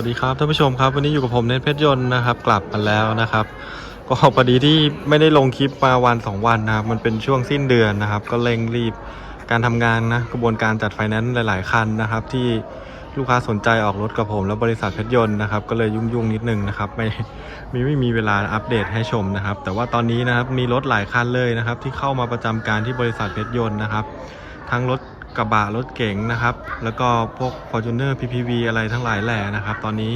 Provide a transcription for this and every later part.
สวัสดีครับท่านผู้ชมครับวันนี้อยู่กับผมเนทเพชรยนต์นะครับ กลับมาแล้วนะครับ ก็พอดีที่ไม่ได้ลงคลิปมาวันสองวันนะครับ มันเป็นช่วงสิ้นเดือนนะครับ ก็เร่งรีบการทำงานนะกระบวนการจัดไฟแนนซ์หลาย ๆ คันนะครับ ที่ลูกค้าสนใจออกรถกับผม แล้วบริษัทเพชรยนต์นะครับก็เลยยุ่งๆนิดนึงนะครับไม่มีไม่มีเวลาอัปเดตให้ชมนะครับ แต่ว่าตอนนี้นะครับมีรถหลายคันเลยนะครับ ที่เข้ามาประจำการที่บริษัทเพชรยนต์นะครับ ทั้งรถ กระบะรถเก๋งนะครับ แล้วก็พวก Fortuner PPV อะไรทั้งหลายแหล่นะครับ ตอนนี้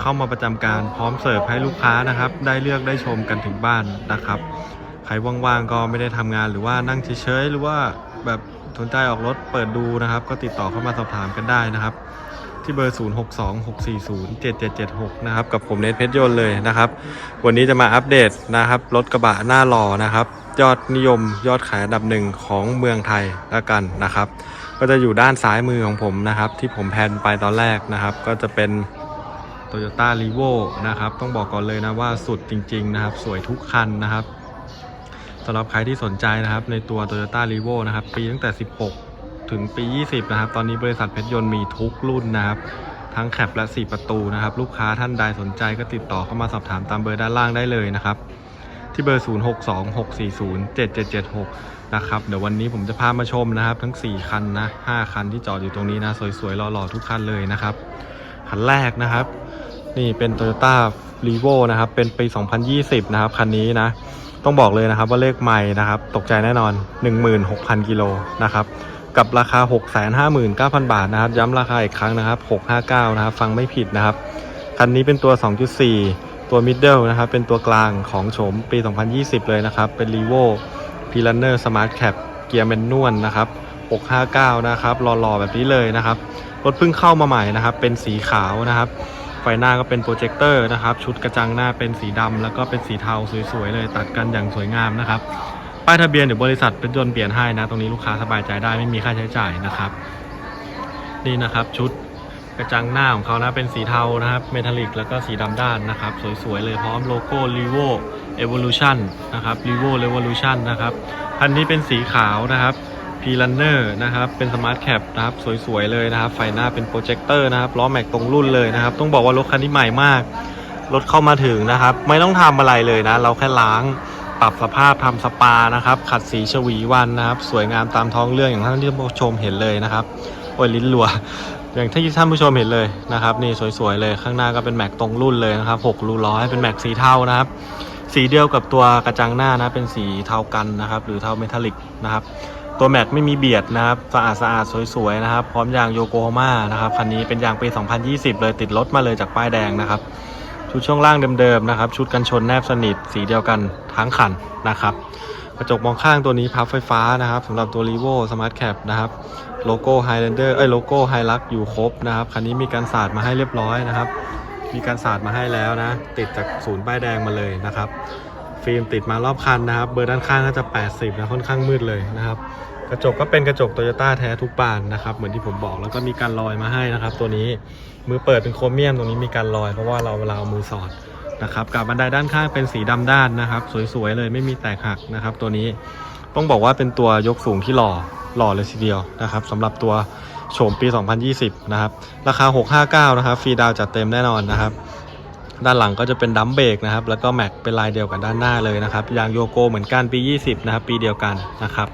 เข้ามาประจำการพร้อมเสิร์ฟให้ลูกค้านะครับ ได้เลือกได้ชมกันถึงบ้านนะครับ ใครว่างๆก็ไม่ได้ทำงานหรือว่านั่งเฉยๆหรือว่าแบบสนใจออกรถเปิดดูนะครับ ก็ติดต่อเข้ามาสอบถามกันได้นะครับ ที่เบอร์ 0626407776 นะครับ กับผมเนทเพชรยนต์เลยนะครับ วันนี้จะมาอัปเดตนะครับ รถกระบะหน้าหล่อนะครับ ยอดนิยมยอดขายอันดับหนึ่งของเมืองไทยแล้วกันนะครับ ก็จะอยู่ด้านซ้ายมือของผมนะครับ ที่ผมแพนไปตอนแรกนะครับ ก็จะเป็น Toyota r e v o นะครับ ต้องบอกก่อนเลยนะว่าสุดจริง ๆ นะครับ สวยทุกคันนะครับสำหรับใครที่สนใจนะครับ ในตัว Toyota r e v o นะครับปีตั้งแต่ 16 ถึงปี 20 นะครับ ตอนนี้บริษัทเพชรยนต์มีทุกรุ่นนะครับ ทั้งแคปและ 4 ประตูนะครับ ลูกค้าท่านใดสนใจก็ติดต่อเข้ามาสอบถามตามเบอร์ด้านล่างได้เลยนะครับ ที่เบอร์ 0626407776 นะครับ เดี๋ยววันนี้ผมจะพามาชมนะครับ ทั้ง 4 คันนะ 5 คันที่จอดอยู่ตรงนี้นะ สวยๆหล่อๆทุกคันเลยนะครับ คันแรกนะครับ นี่เป็น Toyota r e v o นะครับ เป็นปี 2020 นะครับ คันนี้นะ ต้องบอกเลยนะครับว่าเลขใหม่นะครับ ตกใจแน่นอน 16,000 กิโลนะครับกับราคา 659,000 บาทนะครับ ย้ำราคาอีกครั้งนะครับ 659 นะครับ ฟังไม่ผิดนะครับ คันนี้เป็นตัว 2.4 ตัว middle นะครับ เป็นตัวกลางของโฉมปี 2020 เลยนะครับ เป็น r e v o p i l a n e r Smart Cap เกียร์แมนนวลนะครับ 659 นะครับหล่อๆแบบนี้เลยนะครับ รถเพิ่งเข้ามาใหม่นะครับ เป็นสีขาวนะครับ ไฟหน้าก็เป็นโปรเจคเตอร์นะครับ ชุดกระจังหน้าเป็นสีดำแล้วก็เป็นสีเทาสวยๆเลย ตัดกันอย่างสวยงามนะครับ ป้ายทะเบียนเดี๋ยวบริษัทเป็นยนต์เปลี่ยนให้นะ ตรงนี้ลูกค้าสบายใจได้ไม่มีค่าใช้จ่ายนะครับ นี่นะครับชุด กระจังหน้าของเขานะเป็นสีเทานะครับเมทัลลิกแล้วก็สีดำด้านนะครับ สวยๆ เลยพร้อมโลโก้ r e v o Evolution นะครับ r e v o Revolution นะครับคันนี้เป็นสีขาวนะครับ p l a n n e r นะครับเป็นสมาร์ทแคปนะครับสวยๆ เลยนะครับ ไฟหน้าเป็นโปรเจคเตอร์นะครับล้อแม็กตรงรุ่นเลยนะครับ ต้องบอกว่ารถคันนี้ใหม่มาก รถเข้ามาถึงนะครับ ไม่ต้องทำอะไรเลยนะ เราแค่ล้างปรับสภาพทำสปานะครับ ขัดสีฉวีวันนะครับ สวยงามตามท้องเรื่องอย่างท่านที่ผู้ชมเห็นเลยนะครับโอ้ยลิ้นรัว อย่างที่ท่านผู้ชมเห็นเลยนะครับนี่สวยๆเลยข้างหน้าก็เป็นแม็กตรงรุ่นเลยนะครับ6รูร้อยเป็นแม็กสีเทานะครับ สีเดียวกับตัวกระจังหน้านะเป็นสีเทากันนะครับ หรือเทาเมทัลลิกนะครับ ตัวแม็กไม่มีเบียดนะครับสะอาดสะอาดสวยๆนะครับพร้อมยางโยโกฮาม่านะครับคันนี้เป็นยางปี 2020 เลยติดรถมาเลยจากป้ายแดงนะครับ ชุดช่วงล่างเดิมๆนะครับ ชุดกันชนแนบสนิทสีเดียวกันทั้งคันนะครับกระจกมองข้างตัวนี้พับไฟฟ้านะครับสำหรับตัว r e v o Smart Cap นะครับ โลโก้ Highlander เอ้ยโลโก้ h i l u x อยู่ครบนะครับ คันนี้มีการสาดมาให้เรียบร้อยนะครับ มีการสาดมาให้แล้วนะ ติดจากศูนย์ป้ายแดงมาเลยนะครับ ฟิล์มติดมารอบคันนะครับ เบอร์ด้านข้างก็จะ 80 นะค่อนข้างมืดเลยนะครับ กระจกก็เป็นกระจกโตโยต้าแท้ทุกบานนะครับ เหมือนที่ผมบอกแล้วก็มีการลอยมาให้นะครับ ตัวนี้มือเปิดเป็นโครเมียมตรงนี้มีการลอยเพราะว่าเราเวลาเอามือสอดนะครับกับบันไดด้านข้างเป็นสีดำด้านนะครับ สวยๆเลยไม่มีแตกหักนะครับ ตัวนี้ ต้องบอกว่าเป็นตัวยกสูงที่หล่อหล่อเลยทีเดียวนะครับสำหรับตัวโฉมปี 2020 นะครับ ราคา 659 นะครับฟรีดาวจัดเต็มแน่นอนนะครับ ด้านหลังก็จะเป็นดัมเบรกนะครับ แล้วก็แม็กเป็นลายเดียวกับด้านหน้าเลยนะครับยางโยโกเหมือนกันปี 20 นะครับ ปีเดียวกันนะครับ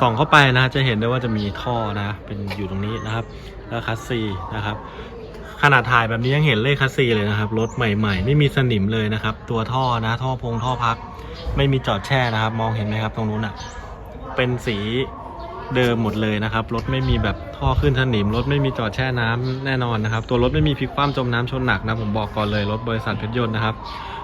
ส่องเข้าไปนะจะเห็นได้ว่าจะมีท่อนะเป็นอยู่ตรงนี้นะครับแล้วคัสซีนะครับ ขนาดถ่ายแบบนี้ยังเห็นเลขคัสซีเลยนะครับ รถใหม่ๆ ไม่มีสนิมเลยนะครับ ตัวท่อนะท่อพงท่อพัก ไม่มีจอดแช่นะครับ มองเห็นไหมครับ ตรงนู้นอะ เป็นสีเดิมหมดเลยนะครับ รถไม่มีแบบท่อขึ้นสนิม รถไม่มีจอดแช่น้ำแน่นอนนะครับ ตัวรถไม่มีพลิกคว่ำจมน้ำชนหนักนะผมบอกก่อนเลยรถบริษัทเพชรยนต์นะครับ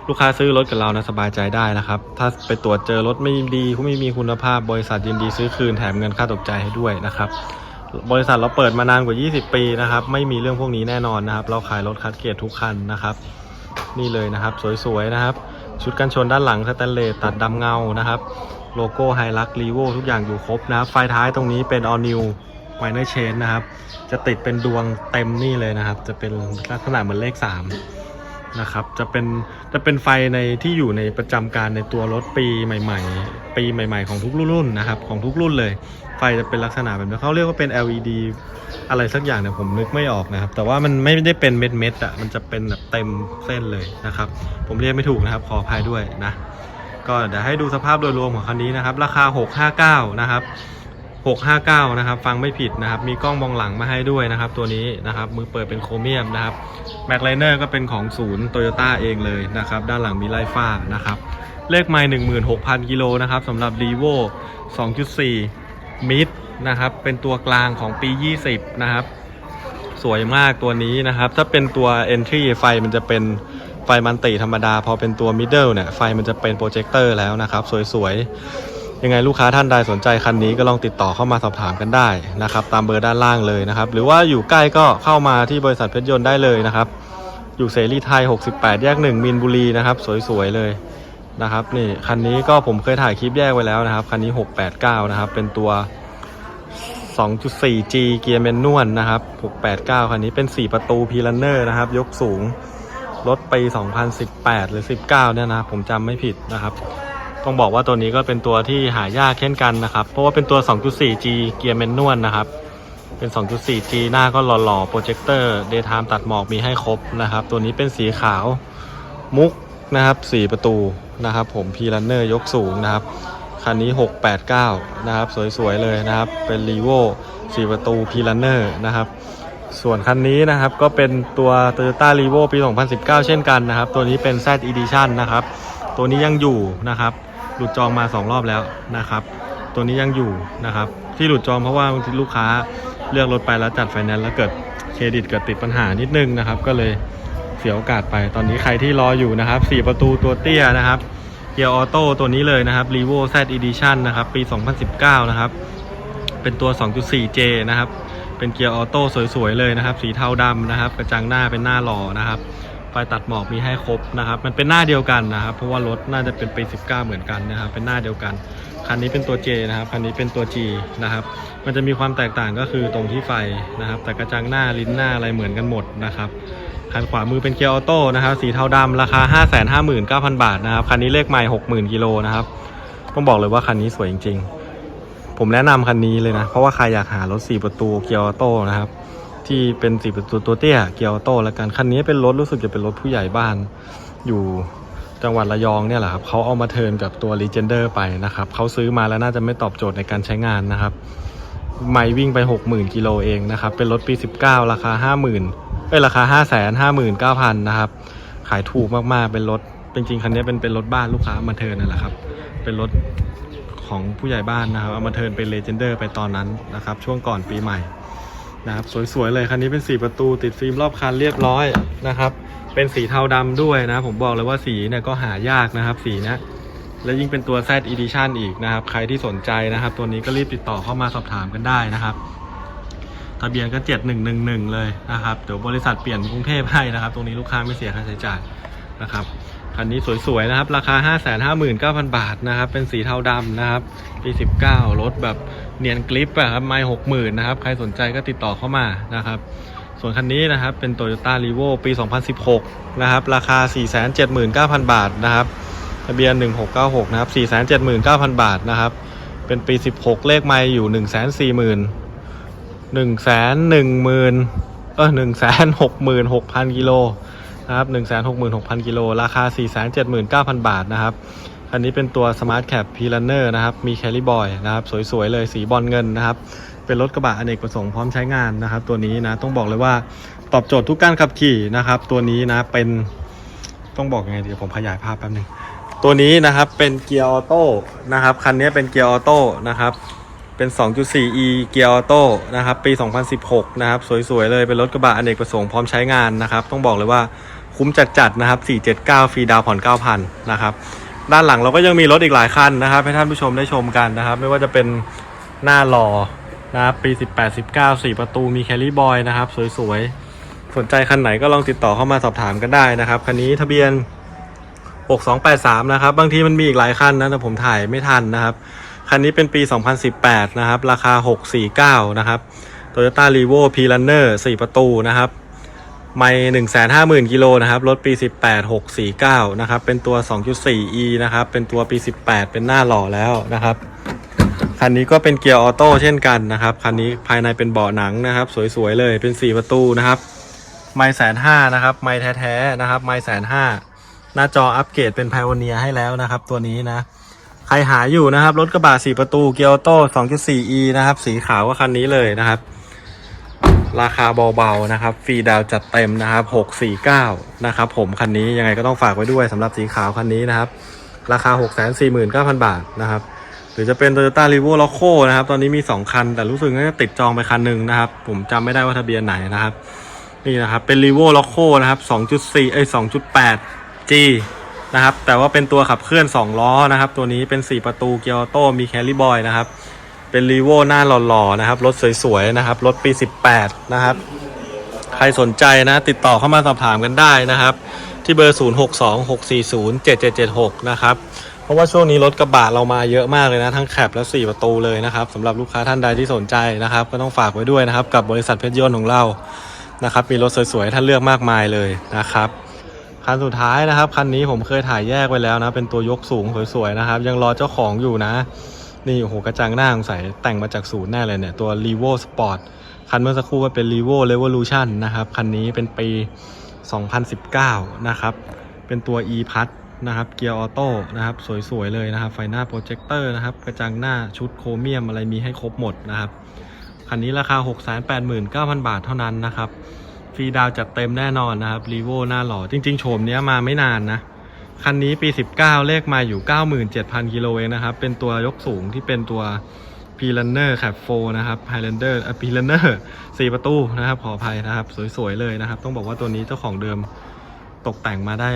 ลูกค้าซื้อรถกับเรานะสบายใจได้นะครับ ถ้าไปตรวจเจอรถไม่ดีไม่มีคุณภาพบริษัทยินดีซื้อคืนแถมเงินค่าตกใจให้ด้วยนะครับ บริษัทเราเปิดมานานกว่า 20 ปีนะครับ ไม่มีเรื่องพวกนี้แน่นอนนะครับ เราขายรถคัดเกรดทุกคันนะครับ นี่เลยนะครับ สวยๆนะครับ ชุดกันชนด้านหลังสแตนเลสตัดดำเงานะครับ โลโก้ไฮลักรีโวทุกอย่างอยู่ครบนะครับ ไฟท้ายตรงนี้เป็น all new minor change นะครับ จะติดเป็นดวงเต็มนี่เลยนะครับ จะเป็นลักษณะเหมือนเลข 3 นะครับ จะเป็นจะเป็นไฟในที่อยู่ในประจำการในตัวรถปีใหม่ ๆ ปีใหม่ ๆ ของทุกรุ่นนะครับของทุกรุ่นเลย ไฟจะเป็นลักษณะแบบนี้เขาเรียกว่าเป็น LED อะไรสักอย่างเนี่ยผมนึกไม่ออกนะครับ แต่ว่ามันไม่ได้เป็นเม็ดเม็ดๆอะมันจะเป็นแบบเต็มเส้นเลยนะครับ ผมเรียกไม่ถูกนะครับขออภัยด้วยนะ ก็เดี๋ยวให้ดูสภาพโดยรวมของคันนี้นะครับ ราคา 659 นะครับ 659 นะครับ ฟังไม่ผิดนะครับ มีกล้องมองหลังมาให้ด้วยนะครับ ตัวนี้นะครับ มือเปิดเป็นโครเมียมนะครับแม็กไลเนอร์ก็เป็นของศูนย์โตโยต้าเองเลยนะครับ ด้านหลังมีไล่ฟ้านะครับ เลขไมล์16,000 กิโลนะครับสำหรับ r e v o 2.4 มิดนะครับ เป็นตัวกลางของปี 20 นะครับ สวยมากตัวนี้นะครับ ถ้าเป็นตัว Entry ไฟมันจะเป็นไฟมันติธรรมดา พอเป็นตัว Middle เนี่ย ไฟมันจะเป็นโปรเจคเตอร์แล้วนะครับ สวยๆ ยังไงลูกค้าท่านใดสนใจคันนี้ก็ลองติดต่อเข้ามาสอบถามกันได้นะครับ ตามเบอร์ด้านล่างเลยนะครับ หรือว่าอยู่ใกล้ก็เข้ามาที่บริษัทเพชรยนต์ได้เลยนะครับ อยู่เสรีไทย 68 แยก 1 มินบุรีนะครับ สวยๆเลยนะครับนี่คันนี้ก็ผมเคยถ่ายคลิปแยกไว้แล้วนะครับ คันนี้ 689 นะครับ เป็นตัว 2.4G เกียร์แมนนวลนะครับ 689 คันนี้เป็น 4 ประตูพีลันเนอร์นะครับ ยกสูง รถปี 2018 หรือ 19 เนี่ยนะครับ ผมจำไม่ผิดนะครับ ต้องบอกว่าตัวนี้ก็เป็นตัวที่หายากเช่นกันนะครับ เพราะว่าเป็นตัว 2.4G เกียร์แมนนวลนะครับ เป็น 2.4G หน้าก็หล่อๆโปรเจคเตอร์เดย์ไทม์ตัดหมอกมีให้ครบนะครับ ตัวนี้เป็นสีขาวมุกนะครับ4ประตูนะครับผมพีลันเนอร์ยกสูงนะครับคันนี้ 689 นะครับ สวยๆเลยนะครับ เป็น r e v o 4ประตูพีลันเนอร์นะครับส่วนคันนี้นะครับก็เป็นตัว Toyota r e v o ปี 2019 เช่นกันนะครับ ตัวนี้เป็น Z Edition นะครับ ตัวนี้ยังอยู่นะครับ หลุดจองมา 2 รอบแล้วนะครับ ตัวนี้ยังอยู่นะครับ ที่หลุดจองเพราะว่าบางทีลูกค้าเลือกรถไปแล้วจัดไฟแนนซ์แล้วเกิดเครดิตเกิดติดปัญหานิดนึงนะครับ ก็เลยเสียโอกาสไปตอนนี้ใครที่รออยู่นะครับ 4 ประตูตัวเตี้ยนะครับเกียร์ออโต้ตัวนี้เลยนะครับ r e v o Z Edition นะครับปี 2019 นะครับ เป็นตัว 2.4J นะครับเป็นเกียร์ออโต้สวยๆเลยนะครับ สีเทาดำนะครับ กระจังหน้าเป็นหน้าหล่อนะครับ ฟตัดหมอกมีให้ครบนะครับมันเป็นหน้าเดียวกันนะครับ เพราะว่ารถน่าจะเป็นปี 19 เหมือนกันนะครับ เป็นหน้าเดียวกันคันนี้เป็นตัว J นะครับคันนี้เป็นตัว G นะครับ มันจะมีความแตกต่างก็คือตรงที่ไฟนะครับ แต่กระจังหน้าลิ้นหน้าอะไรเหมือนกันหมดนะครับคันขวามือเป็นเกียร์ออโต้นะครับสีเทาดำราคา 559,000 บาทนะครับคันนี้เลขไมล์60,000กิโลนะครับต้องบอกเลยว่าคันนี้สวยจริง ๆ ผมแนะนำคันนี้เลยนะเพราะว่าใครอยากหารถ4ประตูเกียร์ออโต้นะครับ ที่เป็น4ประตูตัวเตี้ยเกียร์ออโตแล้วกันคันนี้เป็นรถรู้สึกจะเป็นรถผู้ใหญ่บ้านอยู่จังหวัดระยองเนี่ยแหละครับเขาเอามาเทินกับตัว Legender ไปนะครับเขาซื้อมาแล้วน่าจะไม่ตอบโจทย์ในการใช้งานนะครับ ไม่วิ่งไป 60,000กิโลเองนะครับ เป็นรถปี 19 ราคา 50,000เอ้ยราคา 559,000นะครับ ขายถูกมากๆเป็นรถจริงๆคันนี้เป็นเป็นรถบ้านลูกค้ามาเทินนั่นแหละครับ เป็นรถของผู้ใหญ่บ้านนะครับเอามาเทินเป็น Legender ไปตอนนั้นนะครับ ช่วงก่อนปีใหม่ นะครับสวยๆเลยคันนี้เป็น 4 ประตูติดฟิล์มรอบคันเรียบร้อยนะครับ เป็นสีเทาดำด้วยนะ ผมบอกเลยว่าสีเนี่ยก็หายากนะครับสีนี้และยิ่งเป็นตัว Z Edition อีกนะครับ ใครที่สนใจนะครับ ตัวนี้ก็รีบติดต่อเข้ามาสอบถามกันได้นะครับ ทะเบียนก็ 7111 เลยนะครับ เดี๋ยวบริษัทเปลี่ยนกรุงเทพให้นะครับ ตรงนี้ลูกค้าไม่เสียค่าใช้จ่ายนะครับ คันนี้สวยๆนะครับ ราคา 559,000 บาทนะครับ เป็นสีเทาดำนะครับปี19 รถแบบเนียนกริปอะครับ ไม่60,000นะครับ ใครสนใจก็ติดต่อเข้ามานะครับ ส่วนคันนี้นะครับ เป็น Toyota r e v o ปี 2016 นะครับ ราคา 479,000 บาทนะครับทะเบียน 1696 นะครับ 479,000 บาทนะครับ เป็นปี 16 เลขไม่อยู่ 140,000 110,000 เออ166,000กิโล นะครับ166,000กิโลราคา 479,000 บาทนะครับคันนี้เป็นตัว Smart Cap p l a n n e r นะครับ มี Carry Boy นะครับ สวย ๆ เลยสีบอลเงินนะครับ เป็นรถกระบะอเนกประสงค์พร้อมใช้งานนะครับ ตัวนี้นะ ต้องบอกเลยว่าตอบโจทย์ทุกการขับขี่นะครับ ตัวนี้นะ เป็นต้องบอกยังไงดีผมขยายภาพแป๊บนึง ตัวนี้นะครับเป็นเกียร์ออโต้นะครับ คันนี้เป็นเกียร์ออโต้นะครับ เป็น 2.4e เกียร์ออโต้นะครับ ปี 2016 นะครับ สวย ๆ เลย เป็นรถกระบะอเนกประสงค์พร้อมใช้งานนะครับ ต้องบอกเลยว่า คุ้มจัดๆนะครับ 479 ฟรีดาวผ่อน 9,000 นะครับ ด้านหลังเราก็ยังมีรถอีกหลายคันนะครับ ให้ท่านผู้ชมได้ชมกันนะครับ ไม่ว่าจะเป็นหน้าหล่อนะครับปี 18 19 4 ประตูมีแคลรี่บอยนะครับ สวยๆ สนใจคันไหนก็ลองติดต่อเข้ามาสอบถามกันได้นะครับ คันนี้ทะเบียน 6283 นะครับ บางทีมันมีอีกหลายคันนะ แต่ผมถ่ายไม่ทันนะครับ คันนี้เป็นปี 2018 นะครับ ราคา 649 นะครับ Toyota r e v o p l u n n e r 4 ประตูนะครับ ไม่หนึ่งแสนห้าหมื่นกิโลนะครับ รถปีสิบแปดหกสี่เก้านะครับ เป็นตัวสองจุดสี่ e นะครับ เป็นตัวปีสิบแปดเป็นหน้าหล่อแล้วนะครับ คันนี้ก็เป็นเกียร์ออโต้เช่นกันนะครับ คันนี้ภายในเป็นเบาะหนังนะครับ สวยๆเลยเป็นสี่ประตูนะครับ ไม่แสนห้านะครับ ไม่แท้ๆนะครับ ไม่แสนห้าหน้าจออัปเกรดเป็นไพโอเนียให้แล้วนะครับ ตัวนี้นะ ใครหาอยู่นะครับ รถกระบะสี่ประตูเกียร์ออโต้ 2.4e นะครับ สีขาวก็คันนี้เลยนะครับ ราคาเบาๆนะครับฟรีดาวจัดเต็มนะครับ 649 นะครับผมคันนี้ยังไงก็ต้องฝากไว้ด้วยสำหรับสีขาวคันนี้นะครับ ราคา 649,000 บาทนะครับ หรือจะเป็น Toyota r e v o l o c o นะครับ ตอนนี้มี 2 คัน แต่รู้สึกว่าจะติดจองไปคันหนึ่งนะครับ ผมจำไม่ได้ว่าทะเบียนไหนนะครับ นี่นะครับเป็น r e v o l o c o นะครับ 2.4 เอ้ย 2.8G นะครับแต่ว่าเป็นตัวขับเคลื่อน 2 ล้อนะครับ ตัวนี้เป็น 4 ประตูเกียร์ออโต้มีแคลริบอยนะครับ เป็น r e v o หน้าหล่อๆนะครับ รถสวยๆนะครับ รถปี 18 นะครับ ใครสนใจนะ ติดต่อเข้ามาสอบถามกันได้นะครับ ที่เบอร์ 0626407776 นะครับ เพราะว่าช่วงนี้รถกระบะเรามาเยอะมากเลยนะ ทั้งแคปและ 4 ประตูเลยนะครับสำหรับลูกค้าท่านใดที่สนใจนะครับ ก็ต้องฝากไว้ด้วยนะครับ กับบริษัทเพชรยนต์ของเรานะครับ มีรถสวยๆท่านเลือกมากมายเลยนะครับคันสุดท้ายนะครับคันนี้ผมเคยถ่ายแยกไว้แล้วนะ เป็นตัวยกสูงสวยๆนะครับ ยังรอเจ้าของอยู่นะ นี่โหกระจังหน้าสงสัยแต่งมาจากศูนย์แน่เลยเนี่ย ตัว r e v o Sport คันเมื่อสักครู่ก็เป็น r e v o Revolution นะครับ คันนี้เป็นปี 2019 นะครับ เป็นตัว e p a s นะครับเกียร์ออโต้นะครับ สวย ๆ เลยนะครับ ไฟหน้าโปรเจคเตอร์นะครับ กระจังหน้าชุดโครเมียมอะไรมีให้ครบหมดนะครับ คันนี้ราคา 689,000 บาทเท่านั้นนะครับฟรีดาวจัดเต็มแน่นอนนะครับรีโวหน้าหล่อจริง ๆ โฉมเนี้ยมาไม่นานนะ คันนี้ปี 19 เลขมาอยู่ 97,000 กิโลเองนะครับ เป็นตัวยกสูงที่เป็นตัว p r u n n e r Cap 4นะครับ Highlander อะ p r u n n e r 4ประตูนะครับ ขออภัยนะครับ สวย ๆ เลยนะครับ ต้องบอกว่าตัวนี้เจ้าของเดิมตกแต่งมาได้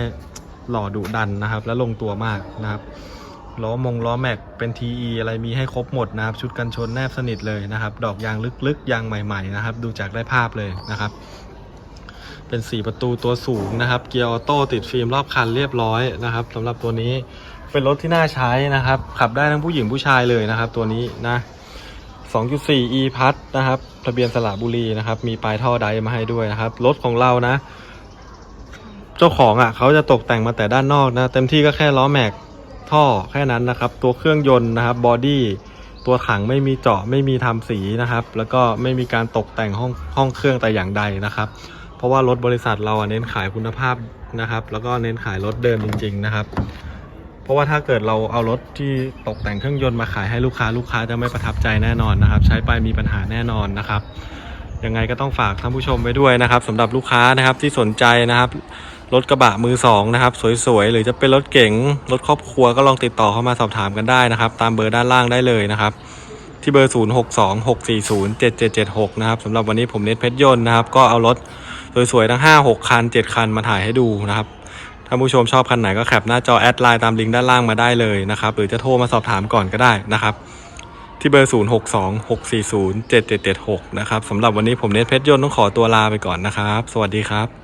หล่อดุดันนะครับ และลงตัวมากนะครับล้อมงล้อแม็กเป็น TE อะไรมีให้ครบหมดนะครับ ชุดกันชนแนบสนิทเลยนะครับ ดอกยางลึกๆยางใหม่ ๆ นะครับ ดูจากได้ภาพเลยนะครับ เป็น 4 ประตูตัวสูงนะครับ เกียร์ออโต้ติดฟิล์มรอบคันเรียบร้อยนะครับสำหรับตัวนี้เป็นรถที่น่าใช้นะครับ ขับได้ทั้งผู้หญิงผู้ชายเลยนะครับ ตัวนี้นะ 2.4 e พัทนะครับทะเบียนสระบุรีนะครับ มีปลายท่อไดมาให้ด้วยนะครับ รถของเรานะ เจ้าของอะเขาจะตกแต่งมาแต่ด้านนอกนะ เต็มที่ก็แค่ล้อแม็กท่อแค่นั้นนะครับ ตัวเครื่องยนต์นะครับบอดี้ตัวถังไม่มีเจาะไม่มีทำสีนะครับ แล้วก็ไม่มีการตกแต่งห้องห้องเครื่องแต่อย่างใดนะครับ เพราะว่ารถบริษัทเราเน้นขายคุณภาพนะครับ แล้วก็เน้นขายรถเดิมจริง ๆ นะครับ เพราะว่าถ้าเกิดเราเอารถที่ตกแต่งเครื่องยนต์มาขายให้ลูกค้าลูกค้าจะไม่ประทับใจแน่นอนนะครับ ใช้ไปมีปัญหาแน่นอนนะครับยังไงก็ต้องฝากท่านผู้ชมไว้ด้วยนะครับสำหรับลูกค้านะครับที่สนใจนะครับรถกระบะมือสองนะครับสวยๆ หรือจะเป็นรถเก๋งรถครอบครัวก็ลองติดต่อเข้ามาสอบถามกันได้นะครับ ตามเบอร์ด้านล่างได้เลยนะครับ ที่เบอร์ 0 6 2 6 4 0 7 7 7 6 นะครับสำหรับวันนี้ผมเน็ตเพชรยนต์นะครับ ก็เอารถ สวยๆทั้ง 5 6 คัน 7 คันมาถ่ายให้ดูนะครับถ้าผู้ชมชอบคันไหนก็แคปหน้าจอแอดไลน์ตามลิงก์ด้านล่างมาได้เลยนะครับหรือจะโทรมาสอบถามก่อนก็ได้นะครับ ที่เบอร์ 0 6 2 6 4 0 7 7 7 6 นะครับสำหรับวันนี้ผมเนทเพชรยนต์ต้องขอตัวลาไปก่อนนะครับ สวัสดีครับ